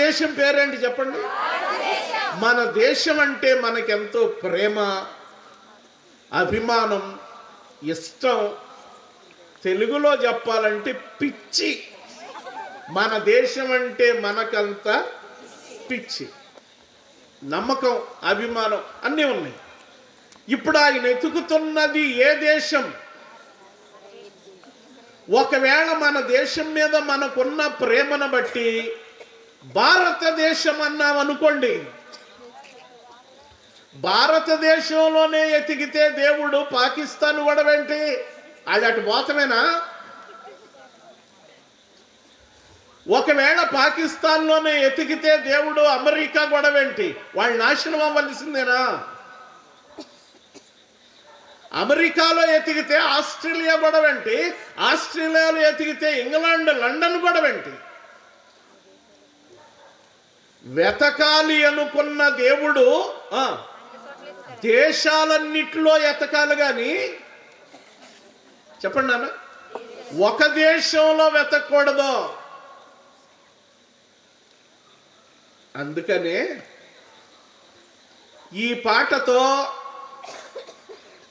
దేశం పేరేంటి చెప్పండి? మన దేశం అంటే మనకెంతో ప్రేమ అభిమానం ఇష్టం. తెలుగులో చెప్పాలంటే పిచ్చి. మన దేశం అంటే మనకంత పిచ్చి. నమ్మకం అభిమానం అన్నీ ఉన్నాయి. ఇప్పుడు ఆయన ఎతుకుతున్నది ఏ దేశం? ఒకవేళ మన దేశం మీద మనకున్న ప్రేమను బట్టి భారతదేశం అన్నాం అనుకోండి భారతదేశంలోనే ఎతికితే దేవుడు పాకిస్తాన్ వడవేంటి? అది అటు మోతమేనా ఒకవేళ పాకిస్తాన్లోనే ఎతికితే దేవుడు అమెరికా గొడవేంటి? వాళ్ళు నాశనం అవ్వలసిందేనా? అమెరికాలో ఎతికితే ఆస్ట్రేలియా గొడవేంటి? ఆస్ట్రేలియాలో ఎతికితే ఇంగ్లాండ్ లండన్ గొడవేంటి? వెతకాలి అనుకున్న దేవుడు దేశాలన్నిటిలో ఎతకాలి కానీ చెప్పండి నాన్న ఒక దేశంలో వెతకూడదు. అందుకనే ఈ పాటతో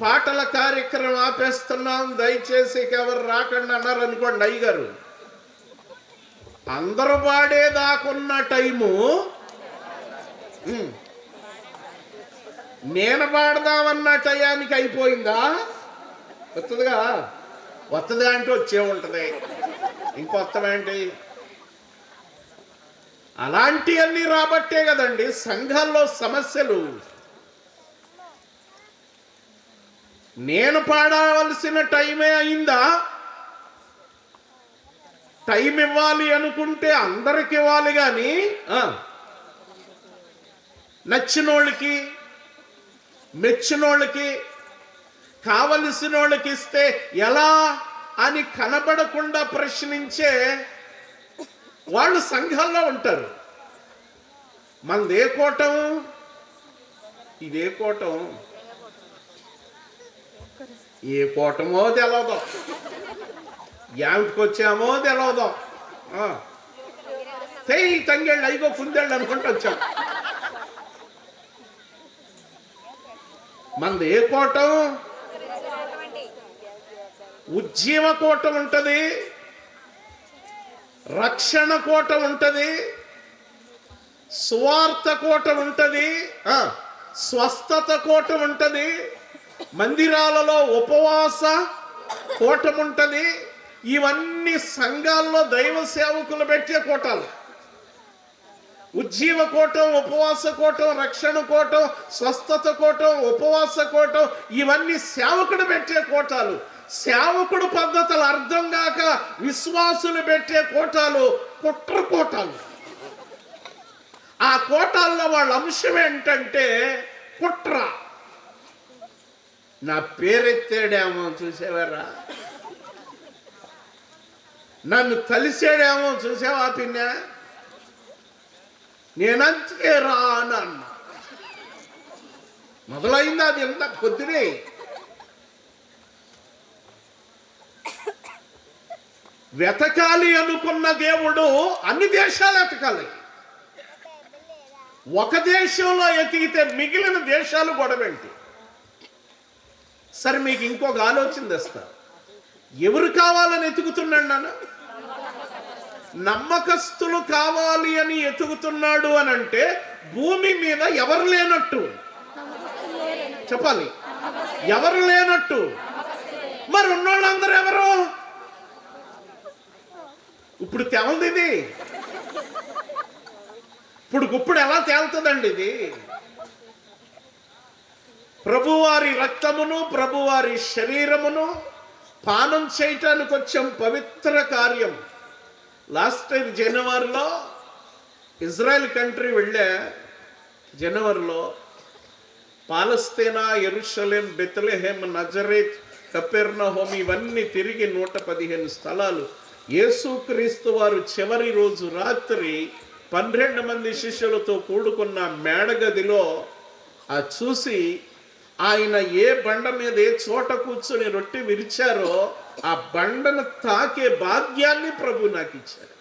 పాటల కార్యక్రమం ఆపేస్తున్నాం. దయచేసి ఎవరు రాకండి అన్నారు అనుకోండి అయ్యగారు. అందరు పాడేదాకున్న టైము. నేను పాడదామన్న టయానికి అయిపోయిందా? వస్తుందిగా? వస్తుందిగా అంటే వచ్చే ఉంటుంది. ఇంకొత్తమేంటి అలాంటివన్నీ రాబట్టే కదండి సంఘాల్లో సమస్యలు. నేను పాడవలసిన టైమే అయిందా? టైం ఇవ్వాలి అనుకుంటే అందరికి ఇవ్వాలి కానీ నచ్చినోళ్ళకి మెచ్చినోళ్ళకి కావలసిన వాళ్ళకి ఇస్తే ఎలా అని కనబడకుండా ప్రశ్నించే వాళ్ళు సంఘాల్లో ఉంటారు. మనది ఏ కోటం ఇదే కోటం. ఏ కోటమో తెలవదు. ఏమిటికి వచ్చామో తెలవదు ఆ. తంగేళ్ళు అయిగో కుందేళ్ళు అనుకుంటూ వచ్చాం మనది ఏ కోటం ఉజ్జీవ కోటం ఉంటుంది రక్షణ కోట ఉంటుంది స్వార్థ కోట ఉంటుంది ఆ, స్వస్థత కోట ఉంటుంది మందిరాలలో ఉపవాస కోటం ఉంటది ఇవన్నీ సంఘాల్లో దైవ సేవకులు పెట్టే కోటాలు. ఉజ్జీవ కోటం ఉపవాస కోటం రక్షణ కోటం స్వస్థత కోటం ఉపవాస కోటం ఇవన్నీ సేవకుడు పెట్టే కోటాలు. సేవకుడు పద్ధతులు అర్థం కాక విశ్వాసులు పెట్టే కోటాలు కుట్ర కోటాలు. ఆ కోటాల్లో వాళ్ళ అంశం ఏంటంటే కుట్ర. నా పేరెత్తాడేమో చూసేవారా? నన్ను కలిసాడేమో చూసావా పిన్న? నేనంతకే రా అని మొదలైంది అది ఎంత పొద్దునే. వెతకాలి అనుకున్న దేవుడు అన్ని దేశాలు వెతకాలి. ఒక దేశంలో ఎతికితే మిగిలిన దేశాలు గొడవేంటి సరే మీకు ఇంకొక ఆలోచన తెస్తా. ఎవరు కావాలని ఎతుకుతున్నాడు నాన్న? నమ్మకస్తులు కావాలి అని ఎతుకుతున్నాడు అని అంటే భూమి మీద ఎవరు లేనట్టు. చెప్పాలి. ఎవరు లేనట్టు. మరి ఉన్నోళ్ళందరూ ఎవరు? ఇప్పుడు తెలదు ఇది. ఇప్పుడు ఇప్పుడు ఎలా తేలుతుందండి ఇది? ప్రభువారి రక్తమును ప్రభువారి శరీరమును పానం చేయటానికి వచ్చే పవిత్ర కార్యం. లాస్ట్ ఇయర్ జనవరిలో ఇజ్రాయెల్ కంట్రీ వెళ్ళే జనవరిలో పాలస్తీనా ఎరుషలేం బెత్లహేమ్ నజరేత్ కపెర్నహోమ్ ఇవన్నీ తిరిగి నూట పదిహేను స్థలాలు. యేసుక్రీస్తు వారు చివరి రోజు రాత్రి పన్నెండు మంది శిష్యులతో కూడుకున్న మేడగదిలో ఆ చూసి ఆయన ఏ బండ మీద ఏ చోట కూర్చొని రొట్టె విరిచారో ఆ బండను తాకే భాగ్యాన్ని ప్రభు నాకు ఇచ్చారు.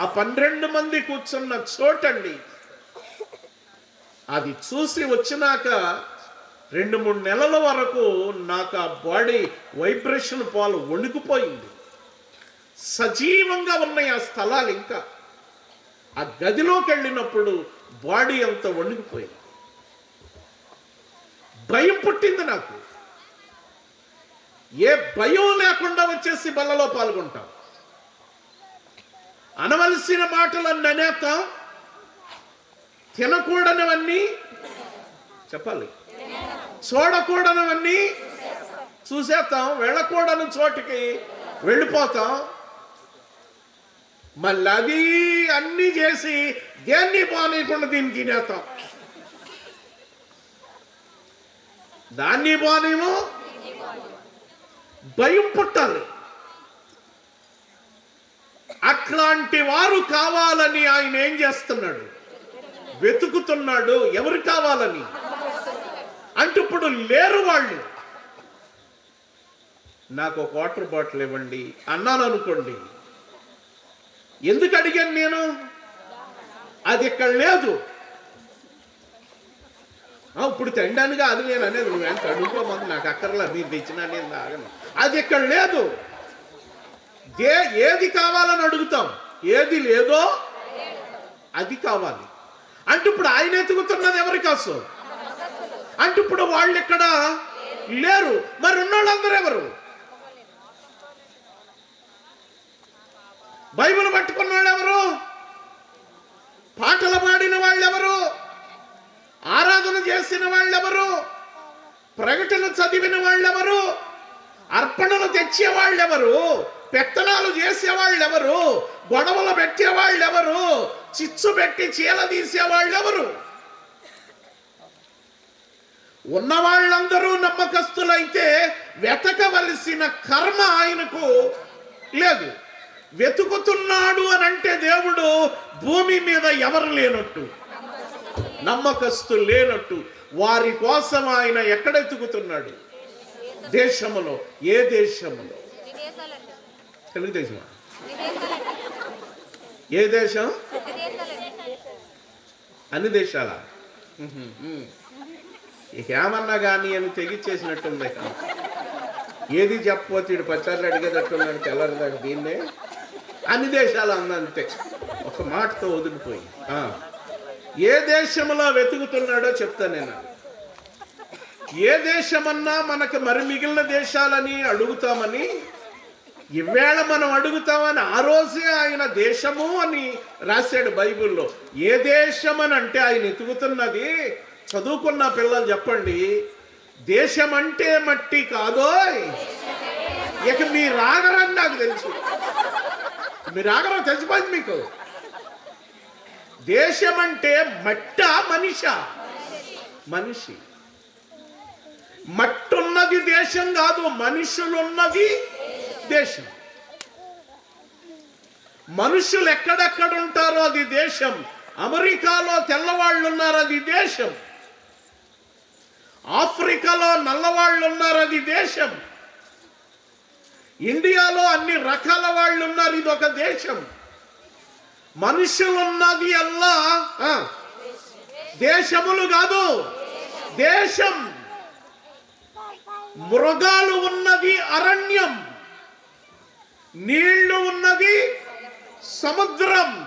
ఆ పన్నెండు మంది కూర్చున్న చోటండి. అది చూసి వచ్చినాక రెండు మూడు నెలల వరకు నాకు ఆ బాడీ వైబ్రేషన్ పాలు వణుకుపోయింది. సజీవంగా ఉన్నాయి ఆ స్థలాలు ఇంకా. ఆ గదిలోకి వెళ్ళినప్పుడు బాడీ అంత వణికిపోయింది. భయం పుట్టింది నాకు. ఏ భయం లేకుండా వచ్చేసి బల్లలో పాల్గొంటాం. అనవలసిన మాటలన్నీ అనేస్తాం తినకూడనివన్నీ చెప్పాలి. చూడకూడనివన్నీ చూసేస్తాం వెళ్ళకూడని చోటికి వెళ్ళిపోతాం. మళ్ళీ అది అన్ని చేసి దేన్ని బానేయకుండా దీన్ని తినేస్తాం? దాన్ని బానేమో భయం పుట్టాలి. అట్లాంటి వారు కావాలని ఆయన ఏం చేస్తున్నాడు? వెతుకుతున్నాడు. ఎవరు కావాలని? అంటే ఇప్పుడు లేరు వాళ్ళు. నాకు ఒక వాటర్ బాటిల్ ఇవ్వండి అన్నాను అనుకోండి. ఎందుకు అడిగాను నేను? అది ఇక్కడ లేదు. ఇప్పుడు తినడానికి అది నేను అనేది నువ్వు ఎంత నాకు అక్కర్లా మీరు తెచ్చినా నేను తాగను. అది ఇక్కడ లేదు. దే ఏది కావాలని అడుగుతాం? ఏది లేదో అది కావాలి. అంటే ఇప్పుడు ఆయన ఎతుకుతున్నది ఎవరి కాసు? అంటే ఇప్పుడు వాళ్ళు ఇక్కడ లేరు. మరి ఉన్నోళ్ళందరూ ఎవరు? బైబిల్ పట్టుకున్న వాళ్ళు ఎవరు పాటలు పాడిన వాళ్ళు ఎవరు ఆరాధన చేసిన వాళ్ళెవరు ప్రకటన చదివిన వాళ్ళెవరు? అర్పణలు తెచ్చే వాళ్ళెవరు? పెత్తనాలు చేసేవాళ్ళెవరు గొడవలు పెట్టే వాళ్ళెవరు? చిచ్చు పెట్టి చీల తీసేవాళ్ళెవరు వాళ్ళెవరు? ఉన్న వాళ్ళందరూ నమ్మకస్తులైతే వెతకవలసిన కర్మ ఆయనకు లేదు. వెతుకుతున్నాడు అని అంటే దేవుడు భూమి మీద ఎవరు లేనట్టు నమ్మకస్తులు లేనట్టు వారి కోసం ఆయన ఎక్కడ ఎతుకుతున్నాడు దేశములో ఏ దేశములో? తెలుగుదేశమా? ఏ దేశం? అన్ని దేశాల? ఏమన్నా కానీ అని తెగిచ్చేసినట్టుంది. ఏది చెప్పవచ్చు ఇటు పచ్చారులు అడిగేటట్టున్నాడు తెల్లరిదాకా దీన్నే. అన్ని దేశాలు అందంతే. ఒక మాటతో వదిలిపోయి. ఏ దేశంలో వెతుకుతున్నాడో చెప్తా నేను. ఏ దేశమన్నా మనకు మరి మిగిలిన దేశాలని అడుగుతామని ఈవేళ మనం అడుగుతామని ఆ రోజే ఆయన దేశము అని రాశాడు బైబిల్లో. ఏ దేశం అని అంటే ఆయన ఎతుకుతున్నది చదువుకున్న పిల్లలు చెప్పండి దేశం అంటే మట్టి కాదోయ్. ఇక మీ రాగరని నాకు తెలుసు. మీ రాగరం తెలిసిపోయింది మీకు. దేశం అంటే మట్ట మనిష? మనిషి. మట్టున్నది దేశం కాదు మనుషులున్నది దేశం. మనుషులు ఎక్కడెక్కడ ఉంటారో అది దేశం. అమెరికాలో తెల్లవాళ్ళు ఉన్నారు అది దేశం. ఆఫ్రికాలో నల్లవాళ్ళు ఉన్నారు అది దేశం. ఇండియాలో అన్ని రకాల వాళ్ళు ఉన్నారు ఇది ఒక దేశం. మనుషులున్నది అల్లా. దేశములు కాదు. దేశం. మృగాలు ఉన్నది అరణ్యం నీళ్ళు ఉన్నది సముద్రం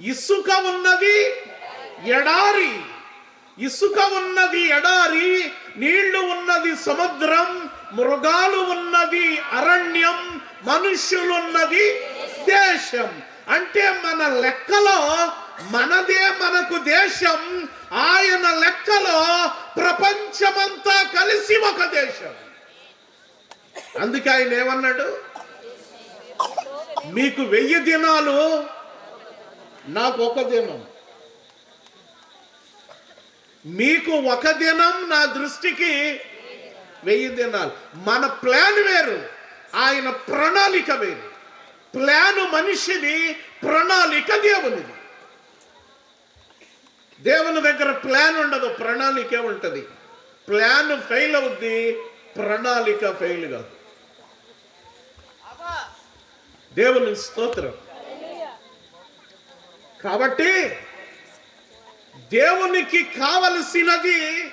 ఇసుక ఉన్నది ఎడారి ఇసుక ఉన్నది ఎడారి నీళ్ళు ఉన్నది సముద్రం మృగాలు ఉన్నది అరణ్యం మనుష్యులున్నది దేశం. అంటే మన లెక్కలో మనదే మనకు దేశం. ఆయన లెక్కలో ప్రపంచమంతా కలిసి ఒక దేశం. అందుకే ఆయన ఏమన్నాడు? మీకు వెయ్యి దినాలు నాకు ఒక దినం. మీకు ఒక దినం నా దృష్టికి వెయ్యి దినాలు. మన ప్లాన్ వేరు. ఆయన ప్రణాళిక వేరు. ప్లాన్ మనిషిది ప్రణాళిక దేవునిది. దేవుని దగ్గర ప్లాన్ ఉండదు ప్రణాళికే ఉంటుంది. ప్లాన్ ఫెయిల్ అవుద్ది ప్రణాళిక ఫెయిల్ కాదు. దేవుని స్తోత్రం. కాబట్టి దేవునికి కావలసినది